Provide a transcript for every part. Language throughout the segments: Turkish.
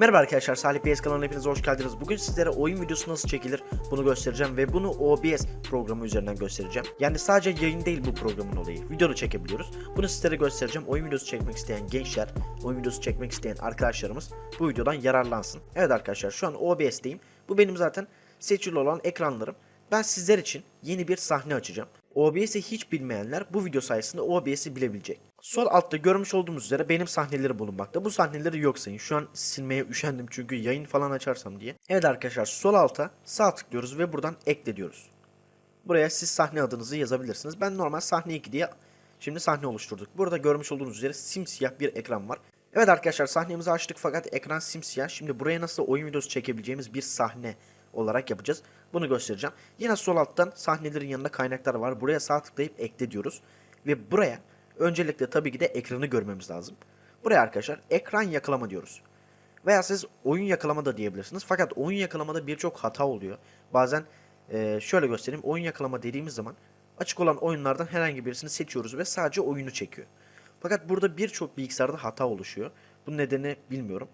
Merhaba arkadaşlar, Salih PS kanalına hepiniz hoş geldiniz. Bugün sizlere oyun videosu nasıl çekilir bunu göstereceğim ve bunu OBS programı üzerinden göstereceğim. Yani sadece yayın değil bu programın olayı. Video çekebiliyoruz. Bunu sizlere göstereceğim. Oyun videosu çekmek isteyen gençler, oyun videosu çekmek isteyen arkadaşlarımız bu videodan yararlansın. Evet arkadaşlar şu an OBS'teyim. Bu benim zaten seçili olan ekranlarım. Ben sizler için yeni bir sahne açacağım. OBS'i hiç bilmeyenler bu video sayesinde OBS'i bilebilecek. Sol altta görmüş olduğumuz üzere benim sahneleri bulunmakta. Bu sahneleri yok sayın. Şu an silmeye üşendim çünkü yayın falan açarsam diye. Evet arkadaşlar sol alta sağ tıklıyoruz ve buradan ekle diyoruz. Buraya siz sahne adınızı yazabilirsiniz. Ben normal sahne 2 diye şimdi sahne oluşturduk. Burada görmüş olduğunuz üzere simsiyah bir ekran var. Evet arkadaşlar sahnemizi açtık fakat ekran simsiyah. Şimdi buraya nasıl oyun videosu çekebileceğimiz bir sahne olarak yapacağız. Bunu göstereceğim. Yine sol alttan sahnelerin yanında kaynaklar var. Buraya sağ tıklayıp ekle diyoruz. Ve buraya öncelikle tabii ki de ekranı görmemiz lazım. Buraya arkadaşlar ekran yakalama diyoruz. Veya siz oyun yakalama da diyebilirsiniz. Fakat oyun yakalamada birçok hata oluyor. Bazen eee, şöyle göstereyim. Oyun yakalama dediğimiz zaman açık olan oyunlardan herhangi birisini seçiyoruz ve sadece oyunu çekiyor. Fakat burada birçok bilgisayarda hata oluşuyor. Bunun nedeni bilmiyorum.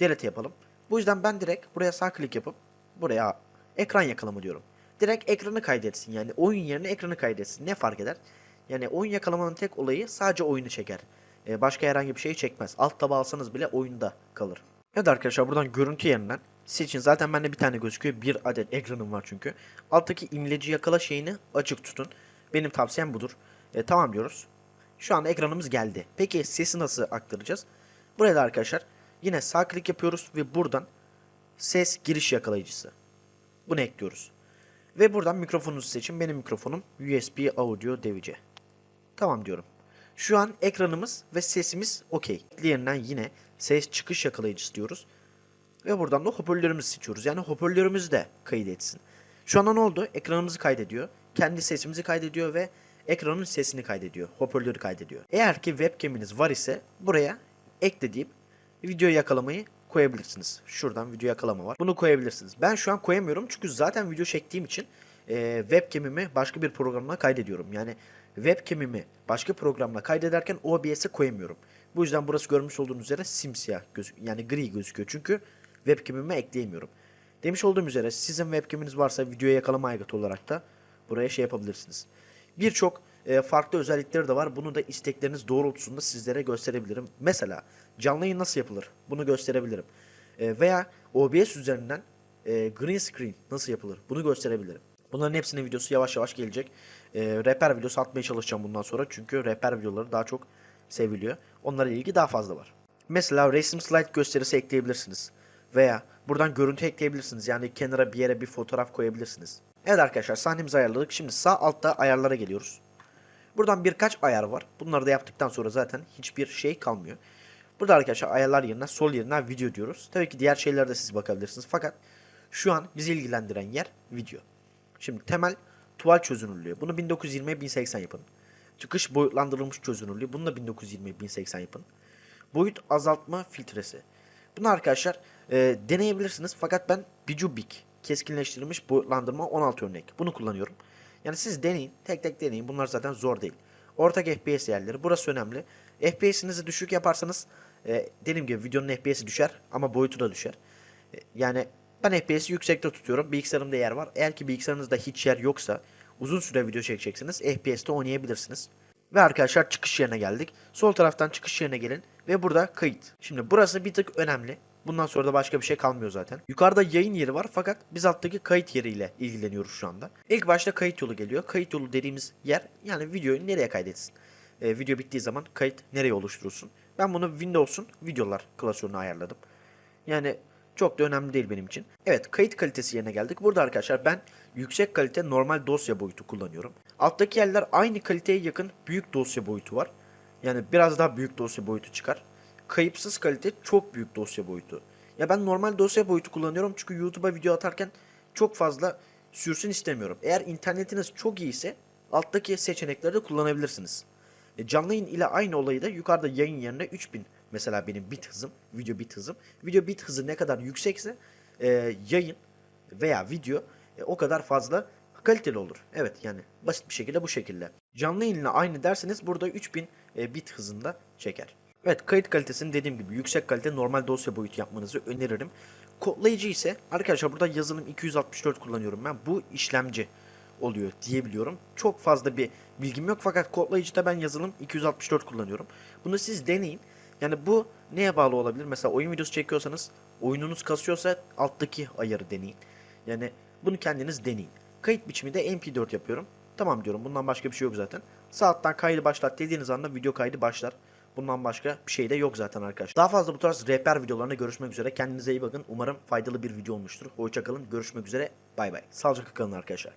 Delete yapalım. Bu yüzden ben direkt buraya sağ klik yapıp buraya ekran yakalama diyorum. Direkt ekranı kaydetsin yani oyun yerine ekranı kaydetsin. Ne fark eder? Yani oyun yakalamanın tek olayı sadece oyunu çeker. Ee, başka herhangi bir şeyi çekmez. Alt taba alsanız bile oyunda kalır. Evet arkadaşlar buradan görüntü yerinden seçin. Zaten bende bir tane gözüküyor. Bir adet ekranım var çünkü. Alttaki imleci yakala şeyini açık tutun. Benim tavsiyem budur. E, tamam diyoruz. Şu anda ekranımız geldi. Peki sesi nasıl aktaracağız? Buraya da arkadaşlar yine sağ klik yapıyoruz ve buradan ses giriş yakalayıcısı. Bunu ekliyoruz. Ve buradan mikrofonunuzu seçin. Benim mikrofonum USB Audio DVC. Tamam diyorum. Şu an ekranımız ve sesimiz okey. Diğerinden yine ses çıkış yakalayıcısı diyoruz. Ve buradan da hoparlörümüzü seçiyoruz. Yani hoparlörümüzü de kaydetsin. Şu anda ne oldu? Ekranımızı kaydediyor. Kendi sesimizi kaydediyor ve ekranın sesini kaydediyor. Hoparlörü kaydediyor. Eğer ki webcam'iniz var ise buraya ekle deyip video yakalamayı koyabilirsiniz. Şuradan video yakalama var. Bunu koyabilirsiniz. Ben şu an koyamıyorum çünkü zaten video çektiğim için e, webcam'imi başka bir programla kaydediyorum. Yani webcam'imi başka programla kaydederken OBS'e koyamıyorum. Bu yüzden burası görmüş olduğunuz üzere simsiyah gözük yani gri gözüküyor. Çünkü webcam'ime ekleyemiyorum. Demiş olduğum üzere sizin webcam'iniz varsa videoya yakalama aygıtı olarak da buraya şey yapabilirsiniz. Birçok e, farklı özellikleri de var. Bunu da istekleriniz doğrultusunda sizlere gösterebilirim. Mesela canlı yayın nasıl yapılır? Bunu gösterebilirim. E, veya OBS üzerinden e, green screen nasıl yapılır? Bunu gösterebilirim. Bunların hepsinin videosu yavaş yavaş gelecek. E, rehber videosu atmaya çalışacağım bundan sonra. Çünkü rehber videoları daha çok seviliyor. Onlara ilgi daha fazla var. Mesela resim slide gösterisi ekleyebilirsiniz. Veya buradan görüntü ekleyebilirsiniz. Yani kenara bir yere bir fotoğraf koyabilirsiniz. Evet arkadaşlar sahnemizi ayarladık. Şimdi sağ altta ayarlara geliyoruz. Buradan birkaç ayar var. Bunları da yaptıktan sonra zaten hiçbir şey kalmıyor. Burada arkadaşlar ayarlar yerine sol yerine video diyoruz. Tabii ki diğer şeylere de siz bakabilirsiniz. Fakat şu an bizi ilgilendiren yer video. Şimdi temel tuval çözünürlüğü. Bunu 1920'ye 1080 yapın. Çıkış boyutlandırılmış çözünürlüğü. Bunu da 1920'ye 1080 yapın. Boyut azaltma filtresi. Bunu arkadaşlar e, deneyebilirsiniz. Fakat ben Bijubik keskinleştirilmiş boyutlandırma 16 örnek. Bunu kullanıyorum. Yani siz deneyin. Tek tek deneyin. Bunlar zaten zor değil. Ortak FPS yerleri. Burası önemli. FPS'inizi düşük yaparsanız e, dediğim gibi videonun FPS'i düşer ama boyutu da düşer. E, yani ben FPS'i yüksekte tutuyorum. Bilgisayarımda yer var. Eğer ki bilgisayarınızda hiç yer yoksa uzun süre video çekeceksiniz. FPS'te oynayabilirsiniz. Ve arkadaşlar çıkış yerine geldik. Sol taraftan çıkış yerine gelin ve burada kayıt. Şimdi burası bir tık önemli. Bundan sonra da başka bir şey kalmıyor zaten. Yukarıda yayın yeri var fakat biz alttaki kayıt yeriyle ilgileniyoruz şu anda. İlk başta kayıt yolu geliyor. Kayıt yolu dediğimiz yer yani videoyu nereye kaydetsin? Ee, video bittiği zaman kayıt nereye oluşturulsun? Ben bunu Windows'un videolar klasörüne ayarladım. Yani çok da önemli değil benim için. Evet kayıt kalitesi yerine geldik. Burada arkadaşlar ben yüksek kalite normal dosya boyutu kullanıyorum. Alttaki yerler aynı kaliteye yakın büyük dosya boyutu var. Yani biraz daha büyük dosya boyutu çıkar. Kayıpsız kalite çok büyük dosya boyutu. Ya ben normal dosya boyutu kullanıyorum çünkü YouTube'a video atarken çok fazla sürsün istemiyorum. Eğer internetiniz çok iyi ise alttaki seçenekleri de kullanabilirsiniz. E, canlı yayın ile aynı olayı da yukarıda yayın yerine 3000 mesela benim bit hızım, video bit hızım. Video bit hızı ne kadar yüksekse e, yayın veya video e, o kadar fazla kaliteli olur. Evet yani basit bir şekilde bu şekilde. Canlı yayınla aynı derseniz burada 3000 e, bit hızında çeker. Evet kayıt kalitesini dediğim gibi yüksek kalite normal dosya boyutu yapmanızı öneririm. Kodlayıcı ise arkadaşlar burada yazılım 264 kullanıyorum ben. Bu işlemci oluyor diyebiliyorum. Çok fazla bir bilgim yok fakat kodlayıcıda ben yazılım 264 kullanıyorum. Bunu siz deneyin. Yani bu neye bağlı olabilir? Mesela oyun videosu çekiyorsanız oyununuz kasıyorsa alttaki ayarı deneyin. Yani bunu kendiniz deneyin. Kayıt biçimi de MP4 yapıyorum. Tamam diyorum bundan başka bir şey yok zaten. Saatten kaydı başlat dediğiniz anda video kaydı başlar. Bundan başka bir şey de yok zaten arkadaşlar. Daha fazla bu tarz rehber videolarına görüşmek üzere. Kendinize iyi bakın. Umarım faydalı bir video olmuştur. Hoşçakalın. Görüşmek üzere. Bay bay. Sağlıcakla kalın arkadaşlar.